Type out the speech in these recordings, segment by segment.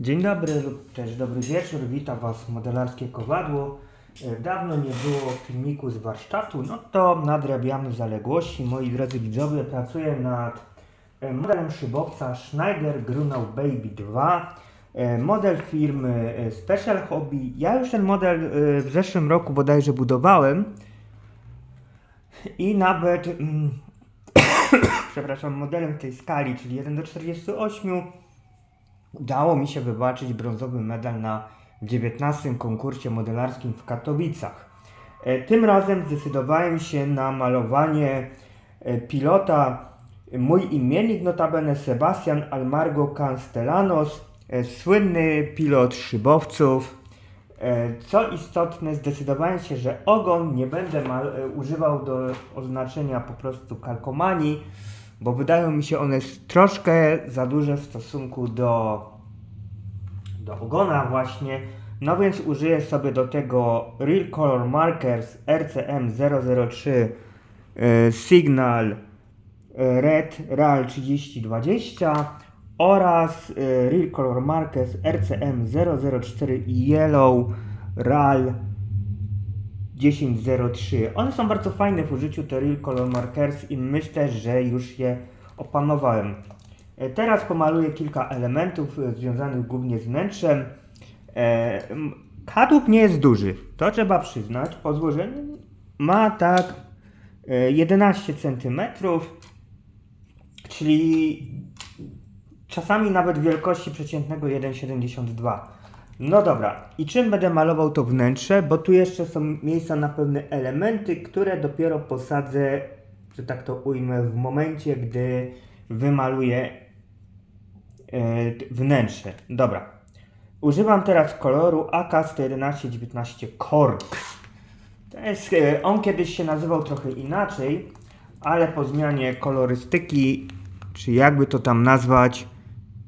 Dzień dobry lub też dobry wieczór, witam Was modelarskie kowadło. E, Dawno nie było filmiku z warsztatu, no to nadrabiamy zaległości. Moi drodzy widzowie, pracuję nad e, modelem szybowca Schneider Grunau Baby 2. e, Model firmy Special Hobby. Ja już ten model w zeszłym roku bodajże budowałem i nawet, mm, przepraszam, modelem tej skali, czyli 1 do 48 udało mi się wywalczyć brązowy medal na 19 konkursie modelarskim w Katowicach. E, Tym razem zdecydowałem się na malowanie e, pilota, mój imiennik notabene Sebastian Almargo Castellanos, e, słynny pilot szybowców. Co istotne, zdecydowałem się, że ogon nie będę używał do oznaczenia po prostu kalkomanii, bo wydają mi się one troszkę za duże w stosunku do, do ogona właśnie. No więc użyję sobie do tego Real Color Markers RCM 003 e, Signal e, Red RAL 3020 oraz e, Real Color Markers RCM 004 Yellow RAL 1003. One są bardzo fajne w użyciu te Real Color Markers i myślę, że już je opanowałem. E, Teraz pomaluję kilka elementów e, związanych głównie z wnętrzem. E, Kadłub nie jest duży, to trzeba przyznać. Po złożeniu ma tak e, 11 cm, czyli czasami nawet wielkości przeciętnego 1,72. No dobra, i czym będę malował to wnętrze? Bo tu jeszcze są miejsca na pewne elementy, które dopiero posadzę, że tak to ujmę, w momencie, gdy wymaluję e, wnętrze. Dobra. Używam teraz koloru AK-11119 Cork. To jest, e, on kiedyś się nazywał trochę inaczej, ale po zmianie kolorystyki, czy jakby to tam nazwać,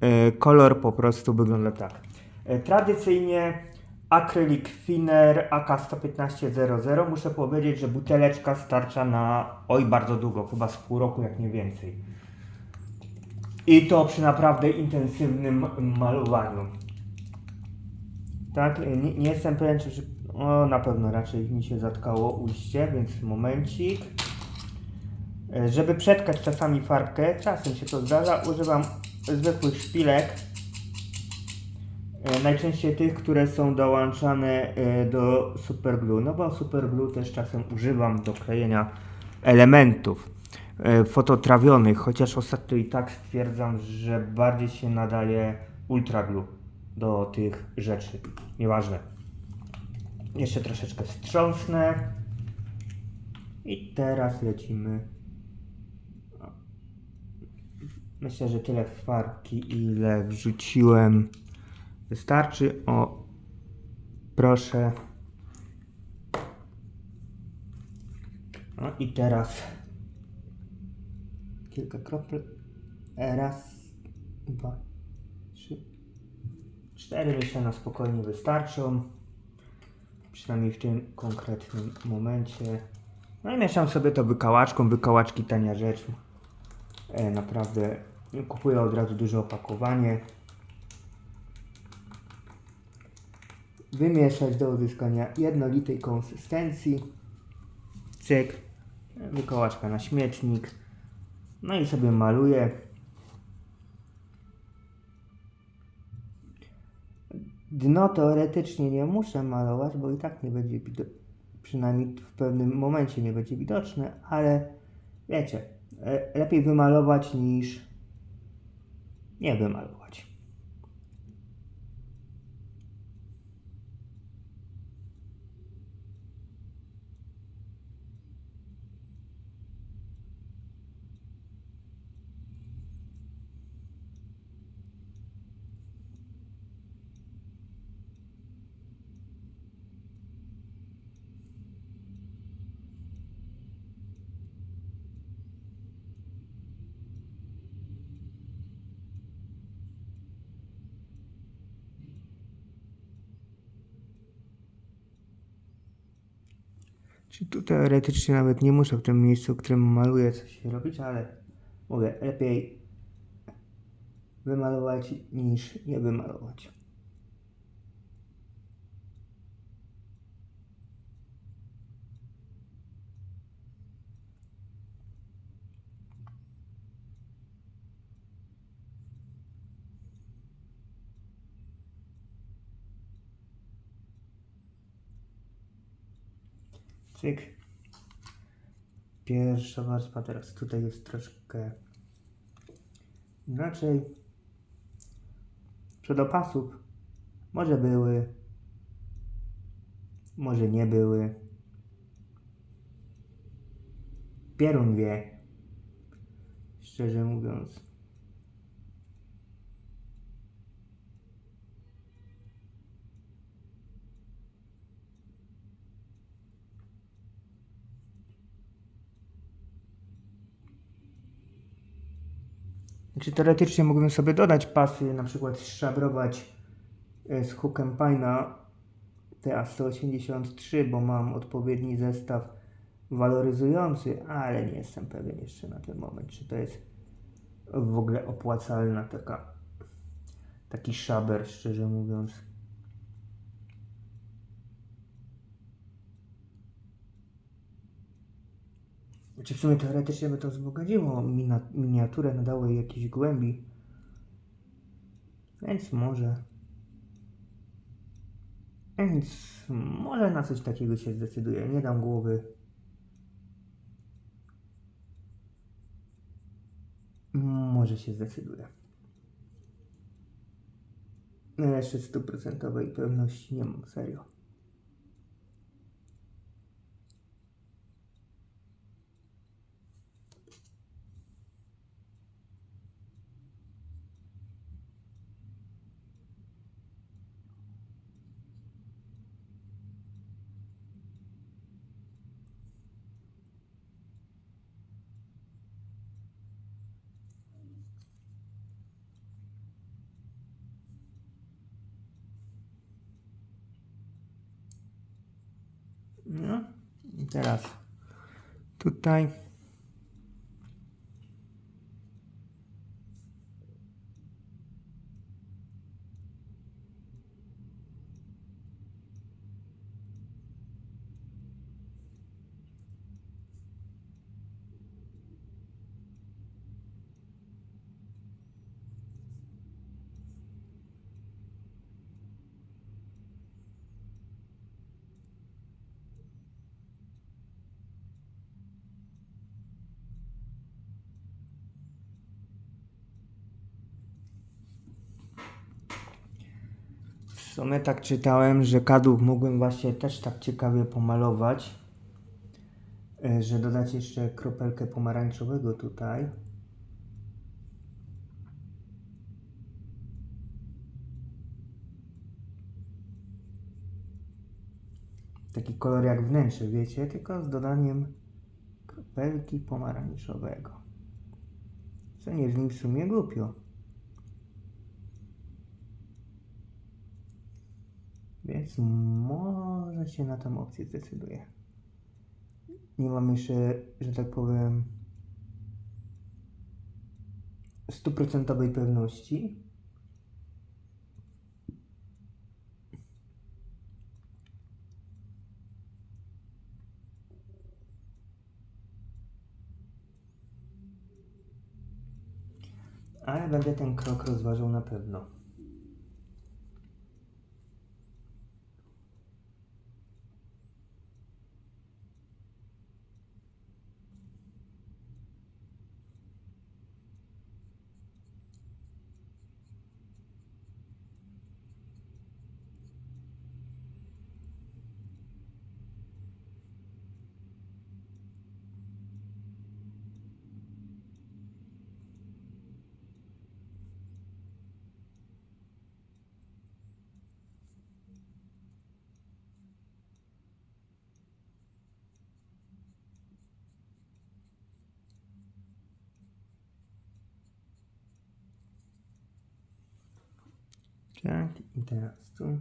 e, kolor po prostu wygląda tak. E, Tradycyjnie akrylik Finer AK-11500. Muszę powiedzieć, że buteleczka starcza na oj bardzo długo, chyba z pół roku, jak nie więcej. I to przy naprawdę intensywnym malowaniu. Tak, nie, nie jestem pewien, czy. O, na pewno raczej mi się zatkało ujście, więc momencik. E, Żeby przetkać czasami farbkę, czasem się to zdarza, używam zwykłych szpilek. E, Najczęściej tych, które są dołączane e, do superglue, no bo superglue też czasem używam do klejenia elementów e, fototrawionych, chociaż ostatnio i tak stwierdzam, że bardziej się nadaje ultraglue do tych rzeczy. Nieważne. Jeszcze troszeczkę wstrząsnę. I teraz lecimy. Myślę, że tyle farbki, ile wrzuciłem, wystarczy. O, proszę. No i teraz kilka kropel. Raz, dwa, trzy, cztery. Myślę, na spokojnie wystarczą. Przynajmniej w tym konkretnym momencie. No i mieszam sobie to wykałaczką. Wykałaczki tania rzecz. E, naprawdę kupuję od razu duże opakowanie. Wymieszać do uzyskania jednolitej konsystencji. Cyk. Wykałaczka na śmietnik. No i sobie maluję. Dno teoretycznie nie muszę malować, bo i tak nie będzie widoczne. Przynajmniej w pewnym momencie nie będzie widoczne, ale wiecie, e, lepiej wymalować niż nie wymalować. Czy tu teoretycznie nawet nie muszę w tym miejscu, w którym maluję coś robić, ale mówię, lepiej wymalować niż nie wymalować. Cyk. Pierwsza warstwa, teraz tutaj jest troszkę inaczej. Przedopasów może były, może nie były. Pierun wie, szczerze mówiąc. Znaczy teoretycznie mógłbym sobie dodać pasy, na przykład szabrować e, z hookem Pina TA183, bo mam odpowiedni zestaw waloryzujący, ale nie jestem pewien jeszcze na ten moment, czy to jest w ogóle opłacalna taka taki szaber, szczerze mówiąc. Znaczy w sumie teoretycznie by to wzbogaciło miniaturę, nadało jej jakiejś głębi. Więc może. Więc może na coś takiego się zdecyduję. Nie dam głowy. Może się zdecyduję. Jeszcze stuprocentowej pewności nie mam, serio. No i teraz tutaj. Sumie tak czytałem, że kadłub mógłbym właśnie też tak ciekawie pomalować, e, że dodać jeszcze kropelkę pomarańczowego tutaj. Taki kolor jak wnętrze, wiecie, tylko z dodaniem kropelki pomarańczowego. Co nie brzmi w sumie głupio. Więc może się na tę opcję zdecyduję. Nie mam jeszcze, że tak powiem, stuprocentowej pewności. Ale będę ten krok rozważał na pewno. Tak, i teraz tu.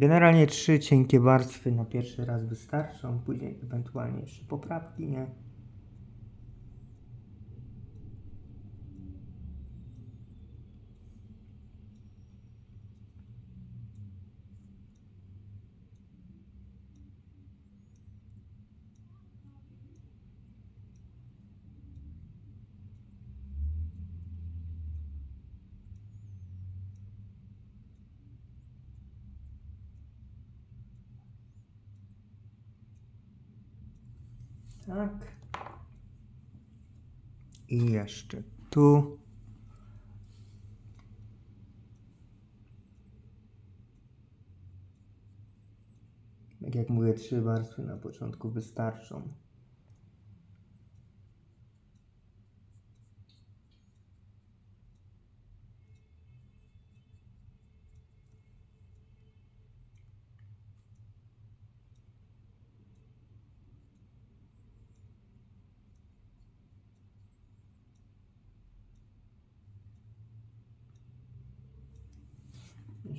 Generalnie trzy cienkie warstwy na pierwszy raz wystarczą, później ewentualnie jeszcze poprawki, nie? Tak. I jeszcze tu. Tak jak mówię, trzy warstwy na początku wystarczą.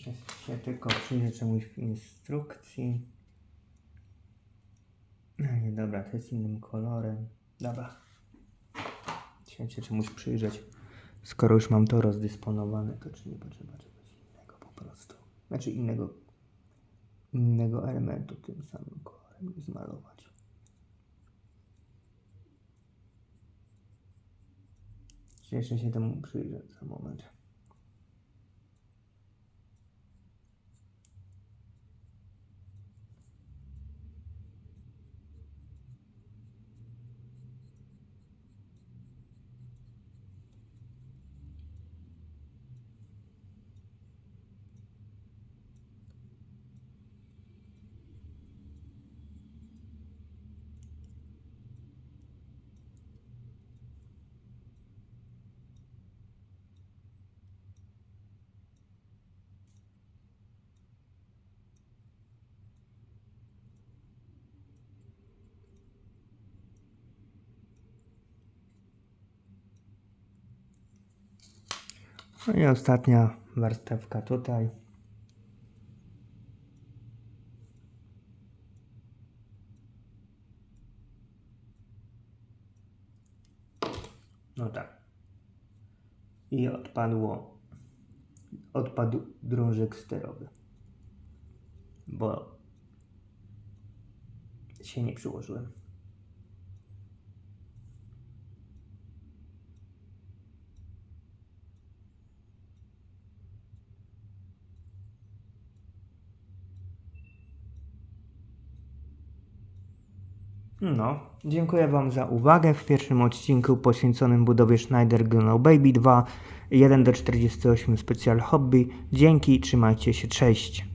Muszę się tylko przyjrzeć czemuś w instrukcji. No nie, dobra, to jest innym kolorem. Dobra. Chciałem się czemuś przyjrzeć. Skoro już mam to rozdysponowane, to czy nie potrzeba czegoś innego po prostu. Znaczy innego, innego elementu tym samym kolorem zmalować. Jeszcze się temu przyjrzę za moment. No i ostatnia warstewka tutaj. No tak. I odpadło. Odpadł drążek sterowy. Bo się nie przyłożyłem. No, dziękuję Wam za uwagę w pierwszym odcinku poświęconym budowie Schneider Gunnow Baby 2 1 do 48 Special Hobby. Dzięki, trzymajcie się, cześć.